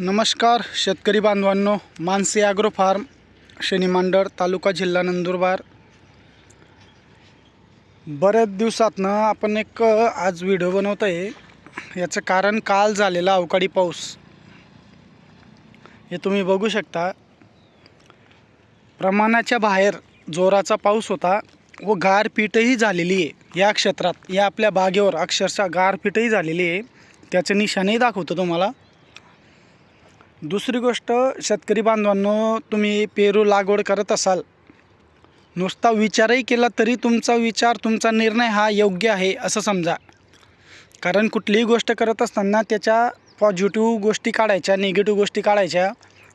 नमस्कार शेतकरी बांधवांनो. मानसी ॲग्रो फार्म शनिमांडळ तालुका जिल्हा नंदुरबार. बऱ्याच दिवसातनं आपण एक आज व्हिडिओ बनवत आहे याचं कारण काल झालेला अवकाळी पाऊस. हे तुम्ही बघू शकता. प्रमाणाच्या बाहेर जोराचा पाऊस होता व गारपीटही झालेली आहे या क्षेत्रात. या आपल्या बागेवर अक्षरशः गारपीटही झालेली आहे. त्याचं निशाणही दाखवतो तुम्हाला. दुसरी गोष्ट शेतकरी बांधवांनो तुम्ही पेरू लागवड करत असाल नुसता विचारही केला तरी तुमचा विचार तुमचा निर्णय हा योग्य आहे असं समजा. कारण कुठलीही गोष्ट करत असताना त्याच्या पॉझिटिव्ह गोष्टी काढायच्या निगेटिव्ह गोष्टी काढायच्या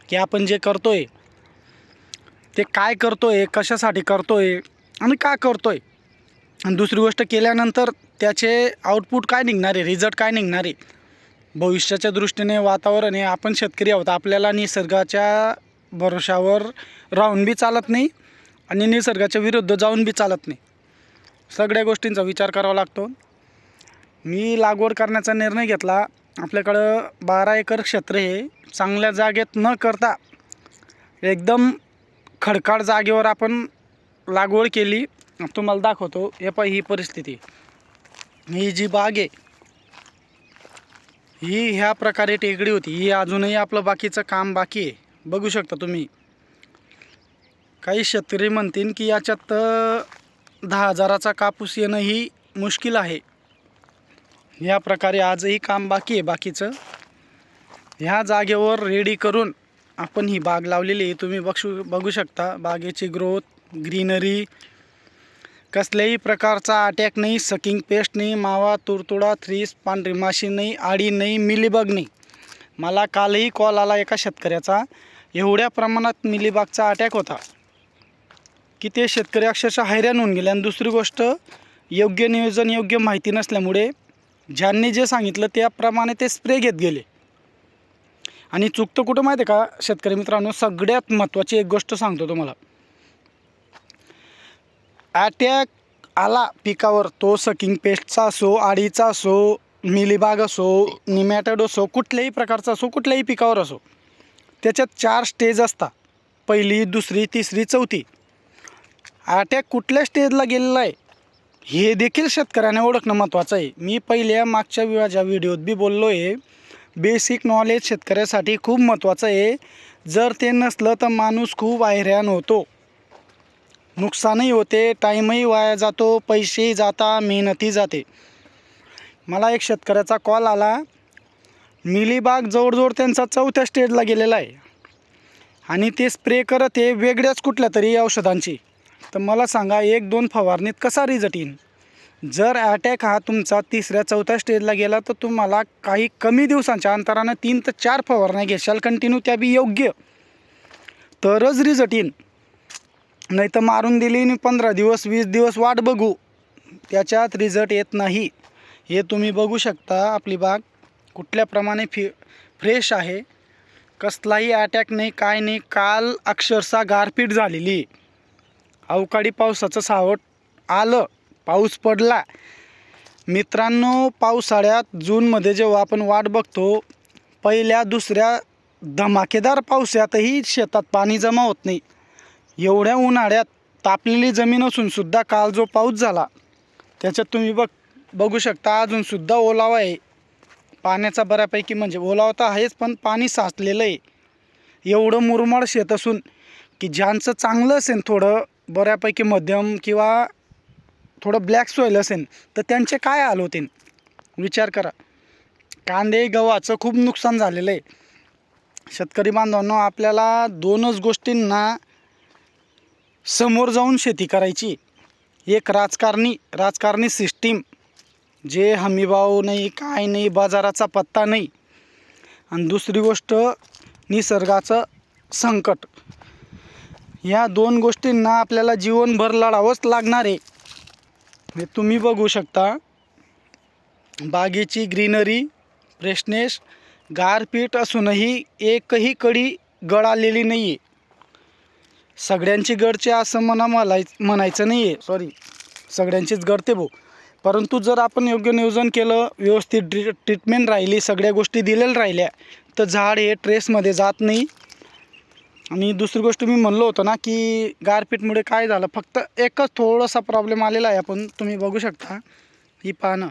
की आपण जे करतो आहे ते काय करतो आहे कशासाठी करतो आहे आणि का करतो आहे आणि दुसरी गोष्ट केल्यानंतर त्याचे आउटपुट काय निघणार आहे रिझल्ट काय निघणार आहे. भविष्याच्या दृष्टीने वातावरण हे आपण शेतकरी आहोत. आपल्याला निसर्गाच्या भरोशावर राहून बी चालत नाही आणि निसर्गाच्या विरुद्ध जाऊन बी चालत नाही. सगळ्या गोष्टींचा विचार करावा लागतो. मी लागवड करण्याचा निर्णय घेतला. आपल्याकडं बारा एकर क्षेत्र हे चांगल्या जागेत न करता एकदम खडकाळ जागेवर आपण लागवड केली. तुम्हाला दाखवतो. हे पाही ही परिस्थिती. ही जी बाग आहे ही ह्या प्रकारे टेकडी होती. ही अजूनही आपलं बाकीचं काम बाकी आहे. बघू शकता तुम्ही. काही शेतकरी म्हणतील की याच्यात दहा हजाराचा कापूस येणं ही मुश्किल आहे. या प्रकारे आजही काम बाकी आहे बाकीचं. ह्या जागेवर रेडी करून आपण ही बाग लावलेली आहे. तुम्ही बघू बघू शकता बागेची ग्रोथ ग्रीनरी कसल्याही प्रकारचा अटॅक नाही सकिंग पेस्ट नाही मावा तुडतुडा थ्रीस पांढरी माशी नाही आडी नाही मिलीबग नाही. मला कालही कॉल आला एका शेतकऱ्याचा एवढ्या प्रमाणात मिलीबागचा अटॅक होता. की ते शेतकरी अक्षरशः हैराण होऊन गेले. आणि दुसरी गोष्ट योग्य नियोजन योग्य माहिती नसल्यामुळे ज्यांनी जे सांगितलं त्याप्रमाणे ते स्प्रे घेत गेले. आणि चुकतं कुठं माहिती आहे का शेतकरी मित्रांनो? सगळ्यात महत्त्वाची एक गोष्ट सांगतो तुम्हाला. अटॅक आला पिकावर तो सकिंग पेस्टचा असो आडीचा असो मिलीबाग असो निमॅटड असो कुठल्याही प्रकारचा असो कुठल्याही पिकावर असो त्याच्यात चार स्टेज असतात पहिली दुसरी तिसरी चौथी. अटॅक कुठल्या स्टेजला गेलेला आहे हे देखील शेतकऱ्याने ओळखणं महत्त्वाचं आहे. मी पहिल्या मागच्या माझ्या व्हिडिओत बी बोललो आहे बेसिक नॉलेज शेतकऱ्यासाठी खूप महत्त्वाचं आहे. जर ते नसलं तर माणूस खूप हैराण होतो. नुकसानही होते टाईमही वाया जातो पैसेही जाता मेहनतही जाते. मला एक शेतकऱ्याचा कॉल आला. मिलीबाग जवळजवळ त्यांचा चौथ्या स्टेजला गेलेला आहे. आणि ते स्प्रे करत आहे वेगळ्याच कुठल्या तरी औषधांची. तर मला सांगा एक दोन फवारणीत कसा रिझल्ट येईल जर अटॅक हा तुमचा तिसऱ्या चौथ्या स्टेजला गेला तर तुम्हाला काही कमी दिवसांच्या अंतरानं तीन ते चार फवारण्या घेशाल. कंटिन्यू त्या बी योग्य. तरच रिझल्ट येईल नाही तर मारून दिली आणि पंधरा दिवस वीस दिवस वाट बघू. त्याच्यात रिझल्ट येत नाही. हे तुम्ही बघू शकता. आपली बाग कुठल्याप्रमाणे फि फ्रेश आहे. कसलाही अटॅक नाही काय नाही. काल अक्षरशः गारपीट झालेली. अवकाळी पावसाचं सावट आलं. पाऊस पडला. मित्रांनो पावसाळ्यात जूनमध्ये जेव्हा आपण वाट बघतो पहिल्या दुसऱ्या धमाकेदार पावसातही शेतात पाणी जमा होत नाही. एवढ्या उन्हाळ्यात तापलेली जमीन असून सुद्धा काल जो पाऊस झाला त्याच्यात तुम्ही बघ बघू शकता अजूनसुद्धा ओलावा आहे. पाण्याचा बऱ्यापैकी म्हणजे ओलावा तर आहेच पण पाणी साचलेलं आहे. एवढं मुरमाड शेत असून की ज्यांचं चांगलं असेल थोडं बऱ्यापैकी मध्यम किंवा थोडं ब्लॅक सॉईल असेल तर त्यांचे काय हाल होते विचार करा. कांदे गव्हाचं खूप नुकसान झालेलं आहे. शेतकरी बांधवांनो आपल्याला दोनच गोष्टींना समोर जाऊन शेती करायची. एक राजकारणी राजकारणी सिस्टीम जे हमीभाव नाही काय नाही बाजाराचा पत्ता नाही. आणि दुसरी गोष्ट निसर्गाचं संकट. या दोन गोष्टींना आपल्याला जीवनभर लढावंच लागणार आहे. हे तुम्ही बघू शकता. बागेची ग्रीनरी फ्रेशनेस गारपीट असूनही एकही कडी गळालेली नाही आहे सगळ्यांची गडचे असं म्हणा मला म्हणायचं नाही आहे सॉरी सगळ्यांचीच गडते भाऊ. परंतु जर आपण योग्य नियोजन केलं व्यवस्थित ट्री ट्रीटमेंट राहिली सगळ्या गोष्टी दिलेल्या राहिल्या तर झाड हे ट्रेसमध्ये जात नाही. आणि दुसरी गोष्ट मी म्हणलो होतो ना की गारपीटमुळे काय झालं फक्त एकच थोडासा प्रॉब्लेम आलेला आहे आपण तुम्ही बघू शकता. ही पानं.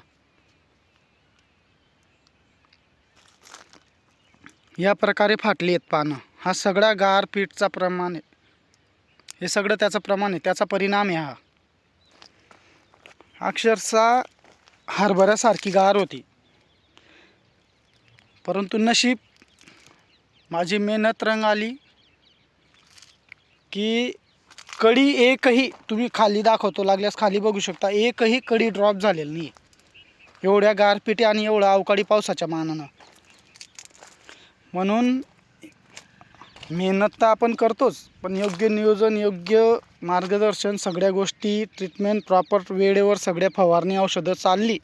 या प्रकारे फाटली आहेत पानं. हा सगळा गारपीटचा प्रमाण आहे. हे सगळं त्याचं प्रमाण आहे त्याचा परिणाम आहे हा. अक्षरशः हरभऱ्यासारखी गार होती. परंतु नशीब माझी मेहनत रंग आली की कडी एकही तुम्ही खाली दाखवतो लागल्यास खाली बघू शकता एकही कडी ड्रॉप झालेली नाही. एवढ्या गारपिटी आणि एवढ्या अवकाळी पावसाच्या मानानं. म्हणून मेहनत तर आपण करतोच पण योग्य नियोजन योग्य मार्गदर्शन सगळ्या गोष्टी ट्रीटमेंट प्रॉपर वेळेवर सगळ्या फवारणी औषधं चालली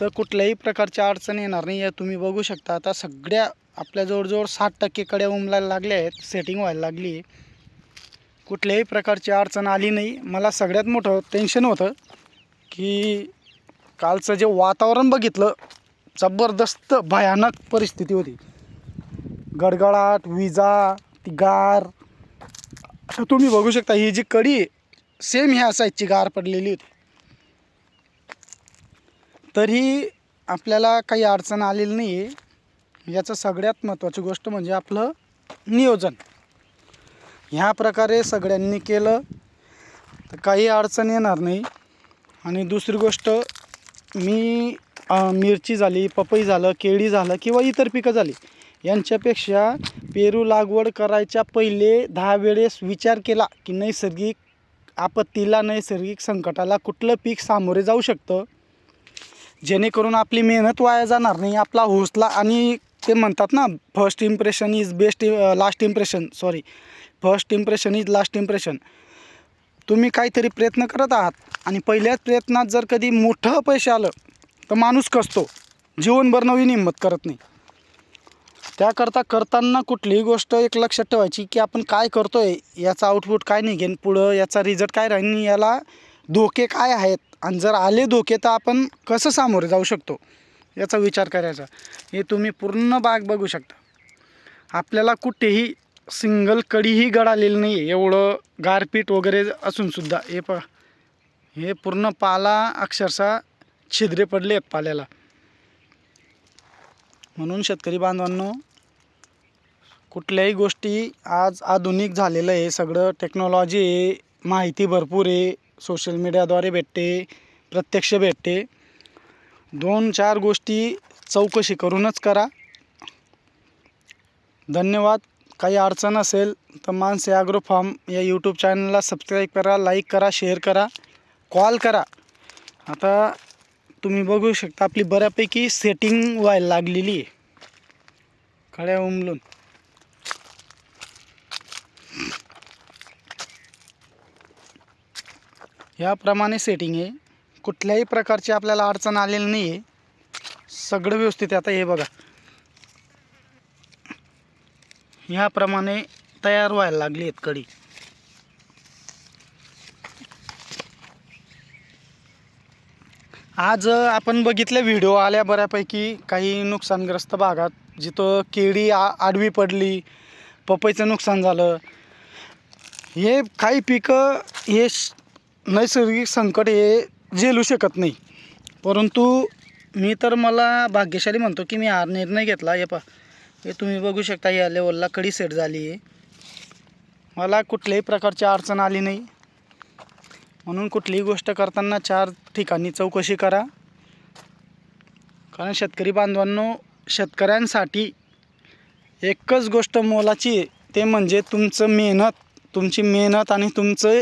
तर कुठल्याही प्रकारची अडचण येणार नाही. या तुम्ही बघू शकता. आता सगळ्या आपल्या जवळजवळ साठ टक्के कड्या उमलायला लागल्या आहेत सेटिंग व्हायला लागली आहे. कुठल्याही प्रकारची अडचण आली नाही. मला सगळ्यात मोठं टेन्शन होतं की कालचं जे वातावरण बघितलं जबरदस्त भयानक परिस्थिती होती. गडगडाट विजा ती गार. आता तुम्ही बघू शकता ही जी कडी सेम ह्या साईजची गार पडलेली होती. तरी आपल्याला काही अडचण आलेली नाही आहे याचं सगळ्यात महत्त्वाची गोष्ट म्हणजे आपलं नियोजन. ह्या प्रकारे सगळ्यांनी केलं तर काही अडचण येणार नाही. आणि दुसरी गोष्ट मी मिरची झाली पपई झालं केळी झालं किंवा इतर पिकं झाली यांच्यापेक्षा पेरू लागवड करायच्या पहिले दहा वेळेस विचार केला की नैसर्गिक आपत्तीला नैसर्गिक संकटाला कुठलं पीक सामोरे जाऊ शकतं? जेणेकरून आपली मेहनत वाया जाणार नाही आपला हौसला आणि ते म्हणतात ना first impression is best last impression sorry first impression is last impression तुम्ही काहीतरी प्रयत्न करत आहात आणि पहिल्याच प्रयत्नात जर कधी मोठं पैसे आलं तर माणूस कसतो? जीवनभर नवीन हिंमत करत नाही. त्याकरता करताना कुठलीही गोष्ट एक लक्षात ठेवायची की आपण काय करतो आहे याचा आउटपुट काय निघेन पुढं याचा रिझल्ट काय राहील याला धोके काय आहेत? आणि जर आले धोके तर आपण कसं सामोरे जाऊ शकतो? याचा विचार करायचा. हे तुम्ही पूर्ण बाग बघू शकता. आपल्याला कुठेही सिंगल कडीही गळालेली नाही आहे एवढं गारपीट वगैरे असूनसुद्धा हे पहा. हे पूर्ण पाला अक्षरशः छिद्रे पडले आहेत पाल्याला. म्हणून शेतकरी बांधवांनो कुठल्याही गोष्टी आज आधुनिक झालेलं आहे. सगळं टेक्नॉलॉजी आहे माहिती भरपूर आहे सोशल मीडियाद्वारे भेटते प्रत्यक्ष भेटते. दोन चार गोष्टी चौकशी करूनच करा. धन्यवाद. काही अडचण असेल तर मानसे ॲग्रो फार्म या यूट्यूब चॅनलला सबस्क्राईब करा लाईक करा शेअर करा कॉल करा. आता तुम्ही बघू शकता आपली बऱ्यापैकी सेटिंग व्हायला लागलेली आहे. कळ्या उमलून. याप्रमाणे सेटिंग आहे. कुठल्याही प्रकारची आपल्याला अडचण आलेली नाही आहे सगळं व्यवस्थित आता हे बघा. ह्याप्रमाणे तयार व्हायला लागली आहेत कडी. आज आपण बघितले व्हिडिओ आल्या बऱ्यापैकी काही नुकसानग्रस्त भागात. जिथं केळी आ आडवी पडली पपईचं नुकसान झालं. हे काही पिकं हे नैसर्गिक संकट हे झेलू शकत नाही. परंतु मी तर मला भाग्यशाली म्हणतो की मी हा निर्णय घेतला. हे पा हे तुम्ही बघू शकता या लेवलला कडी सेट झाली आहे. मला कुठल्याही प्रकारची अडचण आली नाही. म्हणून कुठलीही गोष्ट करताना चार ठिकाणी चौकशी करा. कारण शेतकरी बांधवांनो शेतकऱ्यांसाठी एकच गोष्ट मोलाची आहे ते म्हणजे तुमचं मेहनत तुमची मेहनत आणि तुमचं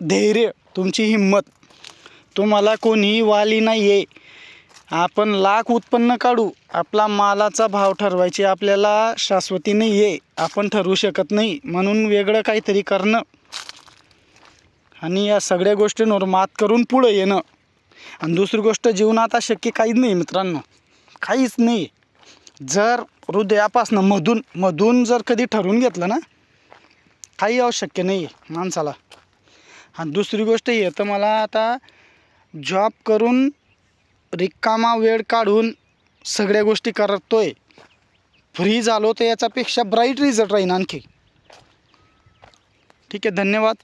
धैर्य तुमची हिंमत. तुम्हाला कोणीही वाली नाही आहे आपण लाख उत्पन्न काढू आपला मालाचा भाव ठरवायची आपल्याला शाश्वती नाही आहे आपण ठरवू शकत नाही. म्हणून वेगळं काहीतरी करणं. आणि या सगळ्या गोष्टींवर मात करून पुढं येणं. आणि दुसरी गोष्ट जीवनात शक्य काहीच नाही मित्रांनो. काहीच नाही. जर हृदयापासनं मधून मधून जर कधी ठरवून घेतलं ना काही आवश्यक नाही आहे माणसाला. आणि दुसरी गोष्ट ही तर मला आता जॉब करून रिकामा वेळ काढून सगळ्या गोष्टी करतो आहे फ्री झालो तर याच्यापेक्षा ब्राईट रिझल्ट राहीन आणखी. ठीक आहे धन्यवाद.